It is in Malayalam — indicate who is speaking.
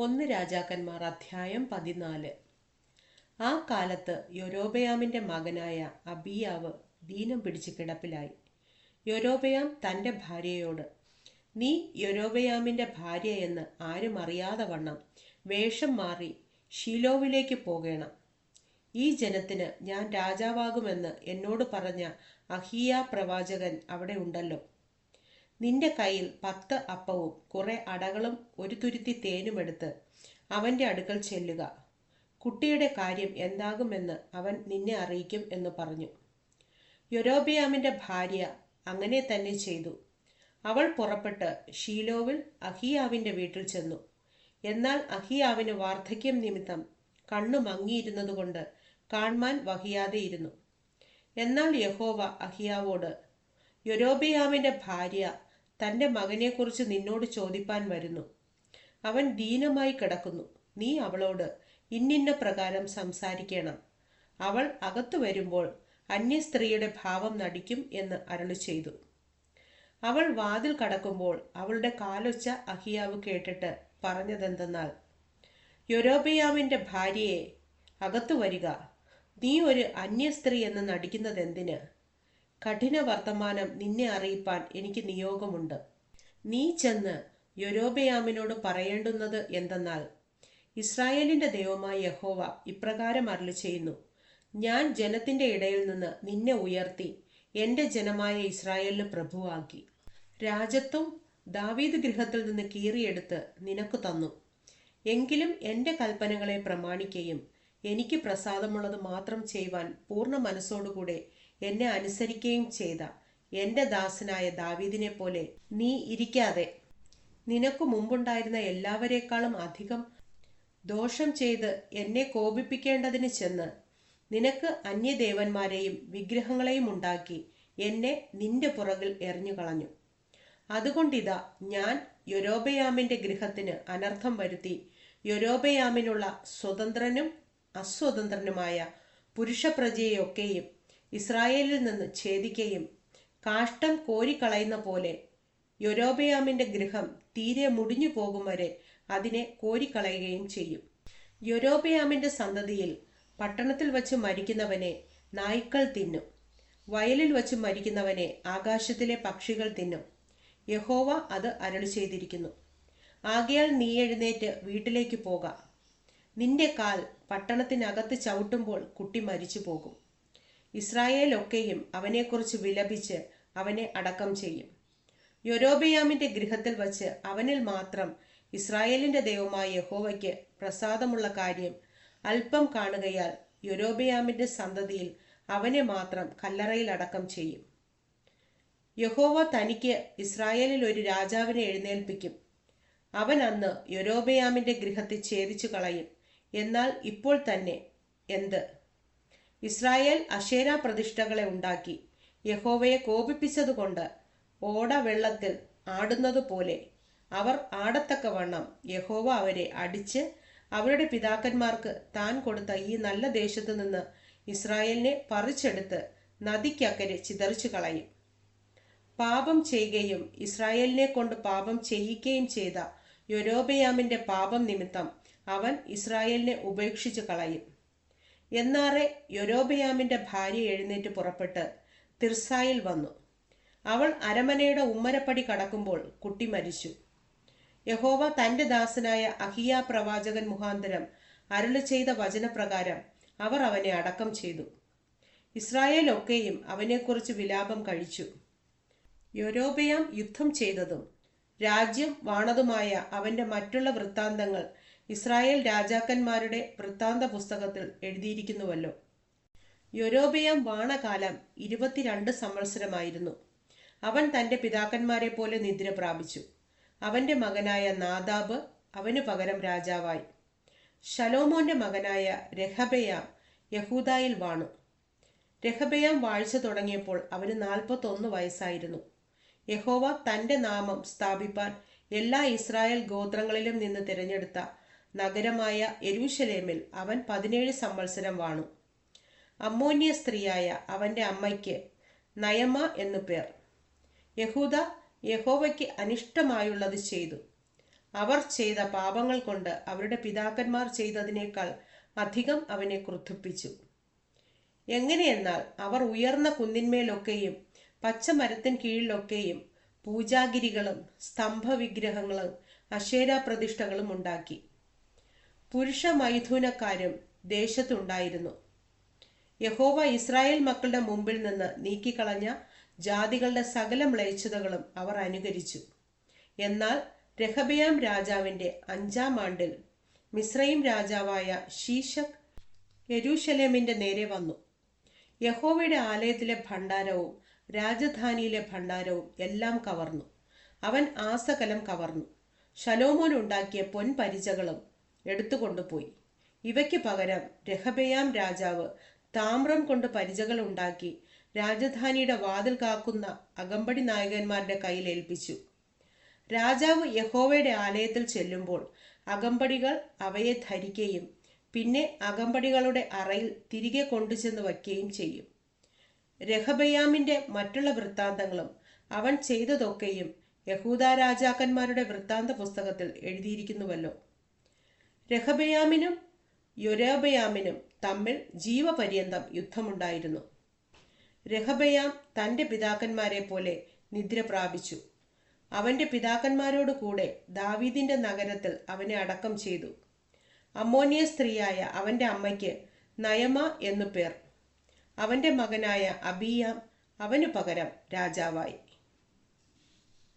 Speaker 1: ഒന്ന് രാജാക്കന്മാർ അധ്യായം പതിനാല്. ആ കാലത്ത് യൊരോബയാമിന്റെ മകനായ അബിയാവ് ദീനം പിടിച്ച് കിടപ്പിലായി. യൊരോബയാം തന്റെ ഭാര്യയോട് നീ യൊരോബയാമിന്റെ ഭാര്യ എന്ന് ആരും അറിയാതെ വണ്ണം. വേഷം മാറി ഷീലോവിലേക്ക് പോകേണം. ഈ ജനത്തിന് ഞാൻ രാജാവാകുമെന്ന് എന്നോട് പറഞ്ഞ അഹിയ പ്രവാചകൻ അവിടെ ഉണ്ടല്ലോ. നിന്റെ കയ്യിൽ പത്ത് അപ്പവും കുറെ അടകളും ഒരു തുരുത്തി തേനുമെടുത്ത് അവന്റെ അടുക്കൽ ചെല്ലുക. കുട്ടിയുടെ കാര്യം എന്താകുമെന്ന് അവൻ നിന്നെ അറിയിക്കും എന്ന് പറഞ്ഞു. യൊരോബിയാമിന്റെ ഭാര്യ അങ്ങനെ തന്നെ ചെയ്തു. അവൾ പുറപ്പെട്ട് ഷീലോവിൽ അഹിയാവിന്റെ വീട്ടിൽ ചെന്നു. എന്നാൽ അഹിയാവിന് വാർദ്ധക്യം നിമിത്തം കണ്ണു മങ്ങിയിരുന്നതുകൊണ്ട് കാൺമാൻ വഹിയാതെയിരുന്നു എന്നാൽ യഹോവ അഹിയാവോട് യൊരോബിയാമിന്റെ ഭാര്യ തന്റെ മകനെക്കുറിച്ച് നിന്നോട് ചോദിപ്പാൻ വരുന്നു. അവൻ ദീനമായി കിടക്കുന്നു. നീ അവളോട് ഇന്നിന്ന പ്രകാരം സംസാരിക്കണം. അവൾ അകത്തു വരുമ്പോൾ അന്യ സ്ത്രീയുടെ ഭാവം നടിക്കും എന്ന് അരുളി ചെയ്തു. അവൾ വാതിൽ കടക്കുമ്പോൾ അവളുടെ കാലൊച്ച അഹിയാവ് കേട്ടിട്ട് പറഞ്ഞതെന്തെന്നാൽ യൊരോബിയാവിന്റെ ഭാര്യയെ അകത്തു വരിക. നീ ഒരു അന്യസ്ത്രീ എന്ന് നടിക്കുന്നതെന്തിന്? കഠിന വർത്തമാനം നിന്നെ അറിയിപ്പാൻ എനിക്ക് നിയോഗമുണ്ട്. നീ ചെന്ന് യൊരോബയാമിനോട് പറയേണ്ടുന്നത് എന്തെന്നാൽ ഇസ്രായേലിന്റെ ദൈവമായ യഹോവ ഇപ്രകാരം അരുളി ചെയ്യുന്നു ഞാൻ ജനത്തിന്റെ ഇടയിൽ നിന്ന് നിന്നെ ഉയർത്തി എന്റെ ജനമായ ഇസ്രായേലിന് പ്രഭുവാക്കി. രാജത്വം ദാവീദ് ഗൃഹത്തിൽ നിന്ന് കീറിയെടുത്ത് നിനക്ക് തന്നു. എങ്കിലും എന്റെ കൽപ്പനകളെ പ്രമാണിക്കുകയും എനിക്ക് പ്രസാദമുള്ളത് മാത്രം ചെയ്യുവാൻ പൂർണ മനസ്സോടുകൂടെ എന്നെ അനുസരിക്കുകയും ചെയ്ത എന്റെ ദാസനായ ദാവീദിനെ പോലെ നീ ഇരിക്കാതെ. നിനക്കു മുമ്പുണ്ടായിരുന്ന എല്ലാവരേക്കാളും അധികം ദോഷം ചെയ്ത് എന്നെ കോപിപ്പിക്കേണ്ടതിന് ചെന്ന് നിനക്ക് അന്യദേവന്മാരെയും വിഗ്രഹങ്ങളെയും ഉണ്ടാക്കി എന്നെ നിന്റെ പുറകിൽ എറിഞ്ഞു കളഞ്ഞു അതുകൊണ്ടിതാ ഞാൻ യൊരോബയാമിന്റെ ഗൃഹത്തിന് അനർത്ഥം വരുത്തി യൊരോബയാമിനുള്ള സ്വതന്ത്രനും അസ്വതന്ത്രനുമായ പുരുഷപ്രജയെയൊക്കെയും ഇസ്രായേലിൽ നിന്ന് ഛേദിക്കുകയും കാഷ്ടം കോരിക്കളയുന്ന പോലെ യൊരോബയാമിന്റെ ഗൃഹം തീരെ മുടിഞ്ഞു പോകും വരെ അതിനെ കോരിക്കളയുകയും ചെയ്യും. യൊരോബയാമിന്റെ സന്തതിയിൽ പട്ടണത്തിൽ വച്ച് മരിക്കുന്നവനെ നായ്ക്കൾ തിന്നും. വയലിൽ വച്ച് മരിക്കുന്നവനെ ആകാശത്തിലെ പക്ഷികൾ തിന്നും. യഹോവ അത് അരളി ചെയ്തിരിക്കുന്നു ആകയാൽ നീ എഴുന്നേറ്റ് വീട്ടിലേക്ക് പോക. നിന്റെ കാൽ പട്ടണത്തിനകത്ത് ചവിട്ടുമ്പോൾ കുട്ടി മരിച്ചു പോകും ഇസ്രായേൽ ഒക്കെയും അവനെക്കുറിച്ച് വിലപിച്ച് അവനെ അടക്കം ചെയ്യും. യൊരോബിയാമിന്റെ ഗൃഹത്തിൽ വച്ച് അവനിൽ മാത്രം ഇസ്രായേലിന്റെ ദൈവമായ യഹോവയ്ക്ക് പ്രസാദമുള്ള കാര്യം അല്പം കാണുകയാൽ യൊരോബിയാമിന്റെ സന്തതിയിൽ അവനെ മാത്രം കല്ലറയിൽ അടക്കം ചെയ്യും. യഹോവ തനിക്ക് ഇസ്രായേലിൽ ഒരു രാജാവിനെ എഴുന്നേൽപ്പിക്കും. അവൻ അന്ന് യൊരോബയാമിന്റെ ഗൃഹത്തെ ഛേദിച്ചു കളയും എന്നാൽ ഇപ്പോൾ തന്നെ എന്ത്? ഇസ്രായേൽ അശേര പ്രതിഷ്ഠകളെ ഉണ്ടാക്കി. യഹോവയെ കോപിപ്പിച്ചതുകൊണ്ട് ഓട വെള്ളത്തിൽ ആടുന്നതുപോലെ അവർ ആടത്തക്കവണ്ണം യഹോവ അവരെ അടിച്ച് അവരുടെ പിതാക്കന്മാർക്ക് താൻ കൊടുത്ത ഈ നല്ല ദേശത്തു നിന്ന് ഇസ്രായേലിനെ പറിച്ചെടുത്ത് നദിക്കക്കരെ ചിതറിച്ചു കളയും. പാപം ചെയ്യുകയും ഇസ്രായേലിനെ കൊണ്ട് പാപം ചെയ്യിക്കുകയും ചെയ്ത യൊരോബയാമിന്റെ പാപം നിമിത്തം അവൻ ഇസ്രായേലിനെ ഉപേക്ഷിച്ചു കളയും. എന്നാറെ യൊരോബയാമിന്റെ ഭാര്യ എഴുന്നേറ്റ് പുറപ്പെട്ട് തിർസായിൽ വന്നു. അവൾ അരമനയുടെ ഉമ്മരപ്പടി കടക്കുമ്പോൾ കുട്ടി മരിച്ചു. യഹോവ തന്റെ ദാസനായ അഹിയ പ്രവാചകൻ മുഖാന്തരം അരുളി ചെയ്ത വചനപ്രകാരം അവർ അവനെ അടക്കം ചെയ്തു. ഇസ്രായേൽ ഒക്കെയും അവനെക്കുറിച്ച് വിലാപം കഴിച്ചു. യൊരോബയാം യുദ്ധം ചെയ്തതും രാജ്യം വാണതുമായ അവന്റെ മറ്റുള്ള വൃത്താന്തങ്ങൾ ഇസ്രായേൽ രാജാക്കന്മാരുടെ വൃത്താന്ത പുസ്തകത്തിൽ എഴുതിയിരിക്കുന്നുവല്ലോ. യൊരോബയാം വാണകാലം ഇരുപത്തിരണ്ട് സംവത്സരമായിരുന്നു. അവൻ തന്റെ പിതാക്കന്മാരെ പോലെ നിദ്ര പ്രാപിച്ചു. അവന്റെ മകനായ നാദാബ് അവനു പകരം രാജാവായി. ഷലോമോന്റെ മകനായ രഹബയാം യഹൂദായിൽ വാണു. രഹബയാം വാഴ്ച തുടങ്ങിയപ്പോൾ അവന് നാൽപ്പത്തൊന്ന് വയസ്സായിരുന്നു. യഹോവ തന്റെ നാമം സ്ഥാപിപ്പാൻ എല്ലാ ഇസ്രായേൽ ഗോത്രങ്ങളിലും നിന്ന് തിരഞ്ഞെടുത്ത നഗരമായ എരൂശലേമിൽ അവൻ പതിനേഴ് സംവത്സരം വാണു. അമ്മോന്യ സ്ത്രീയായ അവന്റെ അമ്മയ്ക്ക് നയമ എന്നു പേർ. യഹൂദ യഹോവയ്ക്ക് അനിഷ്ടമായുള്ളത് ചെയ്തു. അവർ ചെയ്ത പാപങ്ങൾ കൊണ്ട് അവരുടെ പിതാക്കന്മാർ ചെയ്തതിനേക്കാൾ അധികം അവനെ ക്രുദ്ധിപ്പിച്ചു. എങ്ങനെയെന്നാൽ അവർ ഉയർന്ന കുന്നിന്മേലൊക്കെയും പച്ചമരത്തിൻ കീഴിലൊക്കെയും പൂജാഗിരികളും സ്തംഭവിഗ്രഹങ്ങളും അശേരാ പ്രതിഷ്ഠകളും ഉണ്ടാക്കി. പുരുഷ മൈഥുനക്കാരും ദേശത്തുണ്ടായിരുന്നു. യഹോവ ഇസ്രായേൽ മക്കളുടെ മുമ്പിൽ നിന്ന് നീക്കിക്കളഞ്ഞ ജാതികളുടെ സകല മ്ലേച്ഛതകളും അവർ അനുകരിച്ചു. എന്നാൽ രഹബിയാം രാജാവിന്റെ അഞ്ചാം ആണ്ടിൽ മിസ്രൈം രാജാവായ ശീശക് യെരൂശലേമിന്റെ നേരെ വന്നു. യഹോവയുടെ ആലയത്തിലെ ഭണ്ഡാരവും രാജധാനിയിലെ ഭണ്ഡാരവും എല്ലാം കവർന്നു. അവൻ ആസകലം കവർന്നു. ശലോമോൻ ഉണ്ടാക്കിയ പൊൻപരിചകളും എടുത്തുകൊണ്ടുപോയി. ഇവയ്ക്ക് പകരം രഹബയാം രാജാവ് താമ്രം കൊണ്ട് പരിചകൾ ഉണ്ടാക്കി രാജധാനിയുടെ വാതിൽ കാക്കുന്ന അകമ്പടി നായകന്മാരുടെ കയ്യിൽ ഏൽപ്പിച്ചു. രാജാവ് യഹോവയുടെ ആലയത്തിൽ ചെല്ലുമ്പോൾ അകമ്പടികൾ അവയെ ധരിക്കുകയും പിന്നെ അകമ്പടികളുടെ അറയിൽ തിരികെ കൊണ്ടുചെന്ന് വയ്ക്കുകയും ചെയ്യും. രഹബയാമിന്റെ മറ്റുള്ള വൃത്താന്തങ്ങളും അവൻ ചെയ്തതൊക്കെയും യഹൂദ രാജാക്കന്മാരുടെ വൃത്താന്ത പുസ്തകത്തിൽ എഴുതിയിരിക്കുന്നുവല്ലോ. രഹബയാമിനും യൊരോബയാമിനും തമ്മിൽ ജീവപര്യന്തം യുദ്ധമുണ്ടായിരുന്നു. രഹബയാം തന്റെ പിതാക്കന്മാരെ പോലെ നിദ്ര പ്രാപിച്ചു. അവന്റെ പിതാക്കന്മാരോട് കൂടെ ദാവീദിന്റെ നഗരത്തിൽ അവനെ അടക്കം ചെയ്തു. അമ്മോനിയ സ്ത്രീയായ അവന്റെ അമ്മയ്ക്ക് നയമ എന്നു പേർ. അവന്റെ മകനായ അബിയാം അവനു പകരം രാജാവായി.